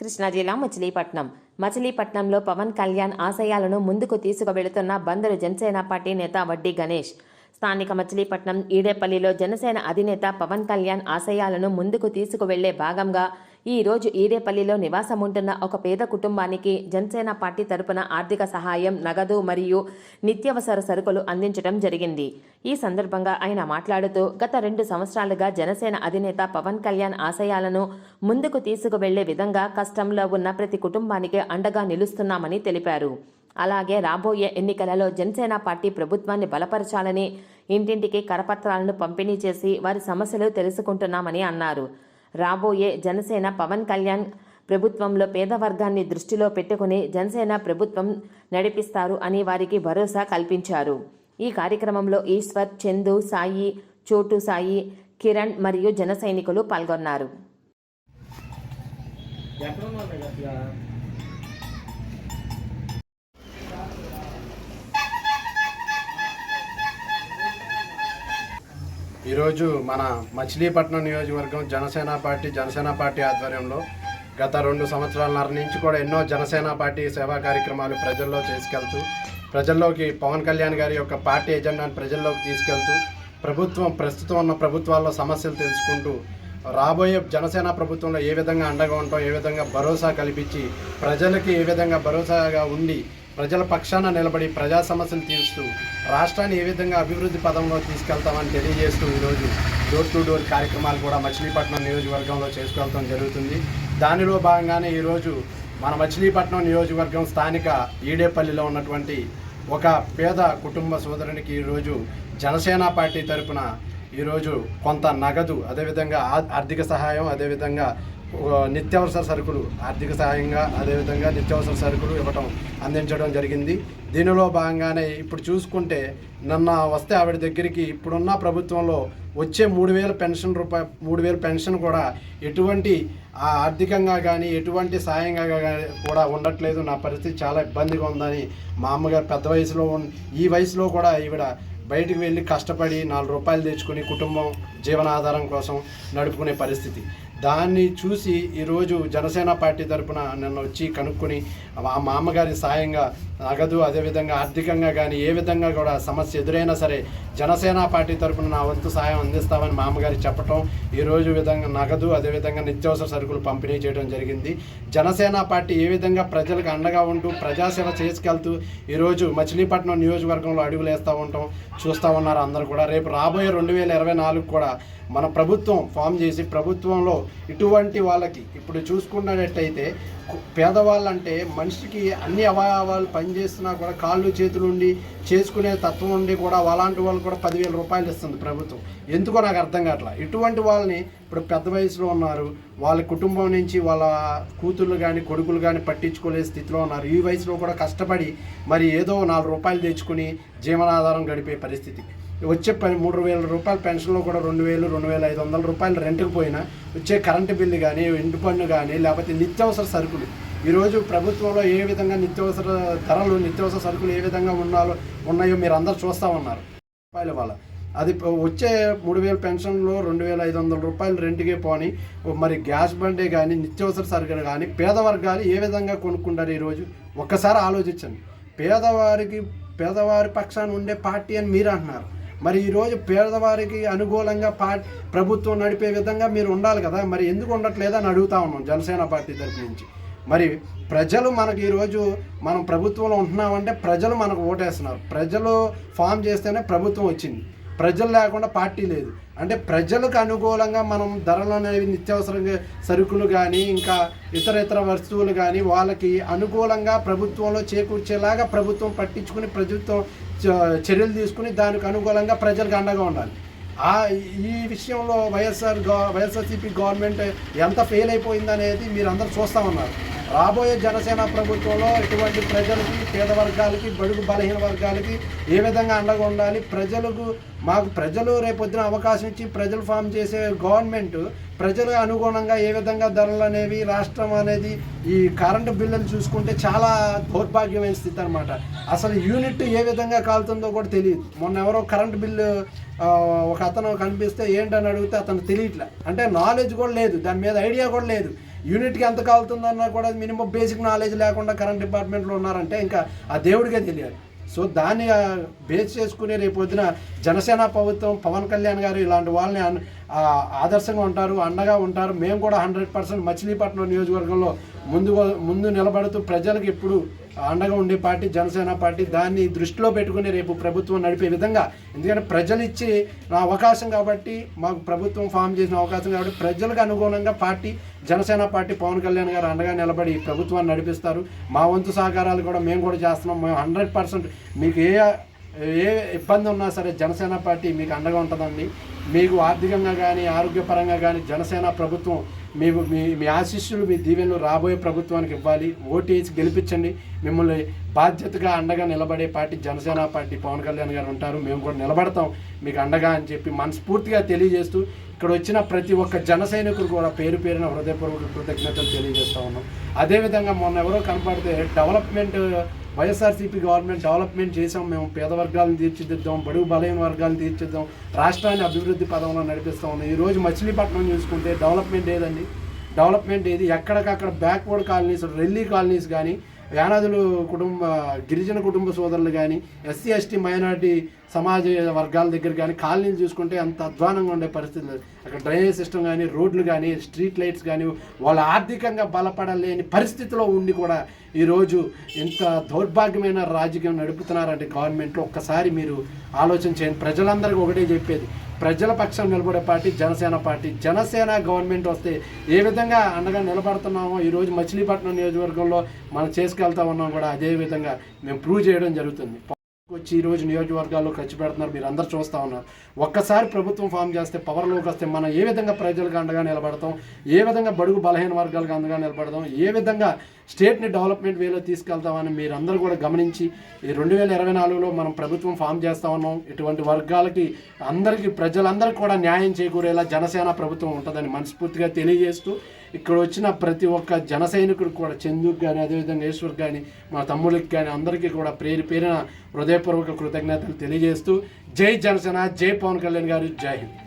కృష్ణా జిల్లా మచిలీపట్నం. మచిలీపట్నంలో పవన్ కళ్యాణ్ ఆశయాలను ముందుకు తీసుకువెళుతున్న బందరు జనసేన పార్టీ నేత వడ్డీ గణేష్. స్థానిక మచిలీపట్నం ఈడేపల్లిలో జనసేన అధినేత పవన్ కళ్యాణ్ ఆశయాలను ముందుకు తీసుకువెళ్ళే భాగంగా ఈ రోజు ఈడేపల్లిలో నివాసముంటున్న ఒక పేద కుటుంబానికి జనసేన పార్టీ తరపున ఆర్థిక సహాయం నగదు మరియు నిత్యావసర సరుకులు అందించడం జరిగింది. ఈ సందర్భంగా ఆయన మాట్లాడుతూ గత రెండు సంవత్సరాలుగా జనసేన అధినేత పవన్ కళ్యాణ్ ఆశయాలను ముందుకు తీసుకువెళ్ళే విధంగా కష్టంలో ఉన్న ప్రతి కుటుంబానికి అండగా నిలుస్తున్నామని తెలిపారు. అలాగే రాబోయే ఎన్నికలలో జనసేన పార్టీ ప్రభుత్వాన్ని బలపరచాలని ఇంటింటికి కరపత్రాలను పంపిణీ చేసి వారి సమస్యలు తెలుసుకుంటున్నామని అన్నారు. రాబోయే జనసేన పవన్ కళ్యాణ్ ప్రభుత్వంలో పేద వర్గాన్ని దృష్టిలో పెట్టుకుని జనసేన ప్రభుత్వం నడిపిస్తారు అని వారికి భరోసా కల్పించారు. ఈ కార్యక్రమంలో ఈశ్వర్ చందు సాయి చోటు సాయి కిరణ్ మరియు జన సైనికులు పాల్గొన్నారు. ఈరోజు మన మచిలీపట్నం నియోజకవర్గం జనసేన పార్టీ జనసేన పార్టీ ఆధ్వర్యంలో గత రెండు సంవత్సరాలన్నర నుంచి కూడా ఎన్నో జనసేన పార్టీ సేవా కార్యక్రమాలు ప్రజల్లో తీసుకెళ్తూ ప్రజల్లోకి పవన్ కళ్యాణ్ గారి యొక్క పార్టీ ఎజెండాను ప్రజల్లోకి తీసుకెళ్తూ ప్రభుత్వం ప్రస్తుతం ఉన్న ప్రభుత్వాల్లో సమస్యలు తెలుసుకుంటూ రాబోయే జనసేన ప్రభుత్వంలో ఏ విధంగా అండగా ఉంటాం ఏ విధంగా భరోసా కల్పించి ప్రజలకి ఏ విధంగా భరోసాగా ఉండి ప్రజల పక్షాన నిలబడి ప్రజా సమస్యలు తీరుస్తూ రాష్ట్రాన్ని ఏ విధంగా అభివృద్ధి పదంలో తీసుకెళ్తామని తెలియజేస్తూ ఈరోజు డోర్ టు డోర్ కార్యక్రమాలు కూడా మచిలీపట్నం నియోజకవర్గంలో చేసుకెళ్తాం జరుగుతుంది. దానిలో భాగంగానే ఈరోజు మన మచిలీపట్నం నియోజకవర్గం స్థానిక ఈడేపల్లిలో ఉన్నటువంటి ఒక పేద కుటుంబ సోదరునికి ఈరోజు జనసేన పార్టీ తరపున ఈరోజు కొంత నగదు అదేవిధంగా ఆర్థిక సహాయం అదేవిధంగా నిత్యావసర సరుకులు ఆర్థిక సహాయంగా అదేవిధంగా నిత్యావసర సరుకులు ఇవ్వటం అందించడం జరిగింది. దీనిలో భాగంగానే ఇప్పుడు చూసుకుంటే నన్న వస్తే ఆవిడ దగ్గరికి ఇప్పుడున్న ప్రభుత్వంలో వచ్చే మూడు వేల పెన్షన్ రూపాయ మూడు వేల పెన్షన్ కూడా ఎటువంటి ఆర్థికంగా కానీ ఎటువంటి సాయంగా కానీ కూడా ఉండట్లేదు. నా పరిస్థితి చాలా ఇబ్బందిగా ఉందని మా అమ్మగారు పెద్ద వయసులో ఈ వయసులో కూడా ఈవిడ బయటికి వెళ్ళి కష్టపడి నాలుగు రూపాయలు తెచ్చుకుని కుటుంబం జీవనాధారం కోసం నడుపుకునే పరిస్థితి. దాన్ని చూసి ఈరోజు జనసేన పార్టీ తరపున నన్ను వచ్చి కనుక్కొని మా మా అమ్మగారి సాయంగా నగదు అదేవిధంగా ఆర్థికంగా కానీ ఏ విధంగా కూడా సమస్య ఎదురైనా సరే జనసేన పార్టీ తరపున నా వంతు సాయం అందిస్తామని మా అమ్మగారి చెప్పటం ఈరోజు విధంగా నగదు అదేవిధంగా నిత్యావసర సరుకులు పంపిణీ చేయడం జరిగింది. జనసేన పార్టీ ఏ విధంగా ప్రజలకు అండగా ఉంటూ ప్రజాసేవ చేసుకెళ్తూ ఈరోజు మచిలీపట్నం నియోజకవర్గంలో అడుగులు వేస్తూ ఉంటాం చూస్తూ ఉన్నారు అందరూ కూడా. రేపు రాబోయే రెండు వేల ఇరవై నాలుగు కూడా మన ప్రభుత్వం ఫామ్ చేసి ప్రభుత్వంలో ఇటువంటి వాళ్ళకి ఇప్పుడు చూసుకున్నట్టయితే పేదవాళ్ళంటే మనిషికి అన్ని అవయవాలు పనిచేస్తున్నా కూడా కాళ్ళు చేతులు ఉండి చేసుకునే తత్వం ఉండి కూడా అలాంటి వాళ్ళు కూడా పదివేల రూపాయలు ఇస్తుంది ప్రభుత్వం. ఎందుకో నాకు అర్థం కావట్లా? ఇటువంటి వాళ్ళని ఇప్పుడు పెద్ద వయసులో ఉన్నారు వాళ్ళ కుటుంబం నుంచి వాళ్ళ కూతుర్లు కానీ కొడుకులు కానీ పట్టించుకోలే స్థితిలో ఉన్నారు. ఈ వయసులో కూడా కష్టపడి మరి ఏదో నాలుగు రూపాయలు తెచ్చుకుని జీవనాధారం గడిపే పరిస్థితి. వచ్చే పని మూడు వేల రూపాయల పెన్షన్లో కూడా రెండు వేలు రెండు వేల ఐదు వందల రూపాయలు రెంట్కి పోయినా వచ్చే కరెంటు బిల్లు కానీ ఇంటి పన్ను కానీ లేకపోతే నిత్యావసర సరుకులు. ఈరోజు ప్రభుత్వంలో ఏ విధంగా నిత్యావసర ధరలు నిత్యావసర సరుకులు ఏ విధంగా ఉన్నాలో ఉన్నాయో మీరు అందరు చూస్తూ ఉన్నారు. రూపాయల వల్ల. అది వచ్చే మూడు వేల పెన్షన్లో రెండు వేల ఐదు వందల రూపాయలు రెంట్కే పోని మరి గ్యాస్ బండే కానీ నిత్యావసర సరుకులు కానీ పేదవర్గాలు ఏ విధంగా కొనుక్కుంటారు ఈరోజు ఒక్కసారి ఆలోచించండి. పేదవారికి పేదవారి పక్షాన ఉండే పార్టీ అని మీరు అంటున్నారు. మరి ఈరోజు పేదవారికి అనుకూలంగా పా ప్రభుత్వం నడిపే విధంగా మీరు ఉండాలి కదా. మరి ఎందుకు ఉండట్లేదని అడుగుతా ఉన్నాం జనసేన పార్టీ తరపు నుంచి. మరి ప్రజలు మనకు ఈరోజు మనం ప్రభుత్వంలో ఉంటున్నామంటే ప్రజలు మనకు ఓటేస్తున్నారు. ప్రజలు ఫామ్ చేస్తేనే ప్రభుత్వం వచ్చింది. ప్రజలు లేకుండా పార్టీ లేదు. అంటే ప్రజలకు అనుకూలంగా మనం ధరలు అనేవి నిత్యావసర సరుకులు కానీ ఇంకా ఇతర ఇతర వస్తువులు కానీ వాళ్ళకి అనుకూలంగా ప్రభుత్వంలో చేకూర్చేలాగా ప్రభుత్వం పట్టించుకుని ప్రభుత్వం చ- చర్యలు తీసుకుని దానికి అనుకూలంగా ప్రజలకు అండగా ఉండాలి. ఆ ఈ విషయంలో వైఎస్ఆర్ గవ వైఎస్ఆర్సీపీ గవర్నమెంట్ ఎంత ఫెయిల్ అయిపోయిందనేది మీరు అందరూ చూస్తూ ఉన్నారు. రాబోయే జనసేన ప్రభుత్వంలో ఇటువంటి ప్రజలకి పేద వర్గాలకి బడుగు బలహీన వర్గాలకి ఏ విధంగా అండగా ఉండాలి? ప్రజలకు మాకు ప్రజలు రేపొద్దున అవకాశం ఇచ్చి ప్రజలు ఫామ్ చేసే గవర్నమెంట్ ప్రజలు అనుగుణంగా ఏ విధంగా ధరలు అనేవి రాష్ట్రం అనేది ఈ కరెంటు బిల్లులు చూసుకుంటే చాలా దౌర్భాగ్యమైన స్థితి అనమాట అసలు యూనిట్ ఏ విధంగా కాలుతుందో కూడా తెలియదు. మొన్న ఎవరో కరెంటు బిల్లు ఒక అతను కనిపిస్తే ఏంటని అడిగితే అతను తెలియట్లే. అంటే నాలెడ్జ్ కూడా లేదు. దాని మీద ఐడియా కూడా లేదు. యూనిట్కి ఎంత కాలుతుందన్నా కూడా మినిమం బేసిక్ నాలెడ్జ్ లేకుండా కరెంట్ డిపార్ట్మెంట్లో ఉన్నారంటే ఇంకా ఆ దేవుడికే తెలియాలి. సో దాన్ని బేస్ చేసుకుని రేపు జనసేన ప్రభుత్వం పవన్ కళ్యాణ్ గారు ఇలాంటి వాళ్ళని ఆదర్శంగా ఉంటారు అండగా ఉంటారు. మేము కూడా హండ్రెడ్ పర్సెంట్ మచిలీపట్నం నియోజకవర్గంలో ముందు ముందు నిలబడుతూ ప్రజలకు ఎప్పుడు అండగా ఉండే పార్టీ జనసేన పార్టీ దాన్ని దృష్టిలో పెట్టుకుని రేపు ప్రభుత్వం నడిపే విధంగా. ఎందుకంటే ప్రజలు ఇచ్చే అవకాశం కాబట్టి మాకు ప్రభుత్వం ఫామ్ చేసిన అవకాశం కాబట్టి ప్రజలకు అనుగుణంగా పార్టీ జనసేన పార్టీ పవన్ కళ్యాణ్ గారు అండగా నిలబడి ప్రభుత్వాన్ని నడిపిస్తారు. మా వంతు సహకారాలు కూడా మేము కూడా చేస్తున్నాం. మేము హండ్రెడ్ పర్సెంట్ మీకు ఏ ఏ ఇబ్బంది ఉన్నా సరే జనసేన పార్టీ మీకు అండగా ఉంటుందండి. మీకు ఆర్థికంగా కానీ ఆరోగ్యపరంగా కానీ జనసేన ప్రభుత్వం మీ మీ మీ ఆశీస్సులు మీ దీవెనలు రాబోయే ప్రభుత్వానికి ఇవ్వాలి. ఓటేసి గెలిపించండి. మిమ్మల్ని బాధ్యతగా అండగా నిలబడే పార్టీ జనసేన పార్టీ పవన్ కళ్యాణ్ గారు ఉంటారు. మేము కూడా నిలబడతాం. మీకు అండగా అని చెప్పి మనస్ఫూర్తిగా తెలియజేస్తూ ఇక్కడ వచ్చిన ప్రతి ఒక్క జన సైనికులు కూడా పేరు పేరున హృదయపూర్వక కృతజ్ఞతలు తెలియజేస్తూ ఉన్నాం. అదేవిధంగా మొన్న ఎవరో కనపడితే డెవలప్మెంట్ వైఎస్ఆర్సీపీ గవర్నమెంట్ డెవలప్మెంట్ చేసాం మేము పేద వర్గాలను తీర్చిదిద్దాం బడుగు బలైన వర్గాలను తీర్చిద్దాం రాష్ట్రాన్ని అభివృద్ధి పదంలో నడిపిస్తా ఉన్నాం ఈరోజు మచిలీపట్నం చూసుకుంటే డెవలప్మెంట్ ఏదండి? డెవలప్మెంట్ ఏది? ఎక్కడికక్కడ బ్యాక్వర్డ్ కాలనీస్ రెల్లీ కాలనీస్ కానీ యానాదులు కుటుంబ గిరిజన కుటుంబ సోదరులు కానీ ఎస్సీ ఎస్టీ మైనార్టీ సమాజ వర్గాల దగ్గర కానీ కాలనీలు చూసుకుంటే అంత అధ్వానంగా ఉండే పరిస్థితి లేదు అక్కడ డ్రైనేజ్ సిస్టమ్ కానీ రోడ్లు కానీ స్ట్రీట్ లైట్స్ కానీ వాళ్ళు ఆర్థికంగా బలపడలేని పరిస్థితిలో ఉండి కూడా ఈరోజు ఎంత దౌర్భాగ్యమైన రాజకీయం నడుపుతున్నారంటే గవర్నమెంట్లో ఒక్కసారి మీరు ఆలోచన చేయండి. ప్రజలందరికీ ఒకటే చెప్పేది. ప్రజల పక్షం నిలబడే party Janasena party. Janasena government వస్తే ఏ విధంగా అండగా నిలబడుతున్నామో ఈరోజు మచిలీపట్నం నియోజకవర్గంలో మనం చేసుకెళ్తా ఉన్నాం కూడా అదే విధంగా మేము ప్రూవ్ చేయడం జరుగుతుంది. వచ్చి ఈరోజు నియోజకవర్గాల్లో ఖర్చు పెడుతున్నారు మీరు అందరు చూస్తూ ఉన్నారు. ఒక్కసారి ప్రభుత్వం ఫామ్ చేస్తే పవర్లోకి వస్తే మనం ఏ విధంగా ప్రజలకు అండగా నిలబడతాం? ఏ విధంగా బడుగు బలహీన వర్గాలకు అండగా నిలబడతాం? ఏ విధంగా స్టేట్ని డెవలప్మెంట్ వేలో తీసుకెళ్తామని మీరు అందరూ కూడా గమనించి ఈ రెండు వేల ఇరవై నాలుగులో మనం ప్రభుత్వం ఫామ్ చేస్తా ఉన్నాం. ఇటువంటి వర్గాలకి అందరికీ ప్రజలందరికీ కూడా న్యాయం చేకూరేలా జనసేన ప్రభుత్వం ఉంటుందని మనస్ఫూర్తిగా తెలియజేస్తూ ఇక్కడ వచ్చిన ప్రతి ఒక్క జన సైనికుడికి కూడా చందుకు కానీ అదేవిధంగా ఈశ్వర్ కానీ మా తమ్ముళ్ళకి కానీ అందరికీ కూడా పేరు పేరిన హృదయపూర్వక కృతజ్ఞతలు తెలియజేస్తూ జై జనసేన జై పవన్ కళ్యాణ్ గారు జై హింద్.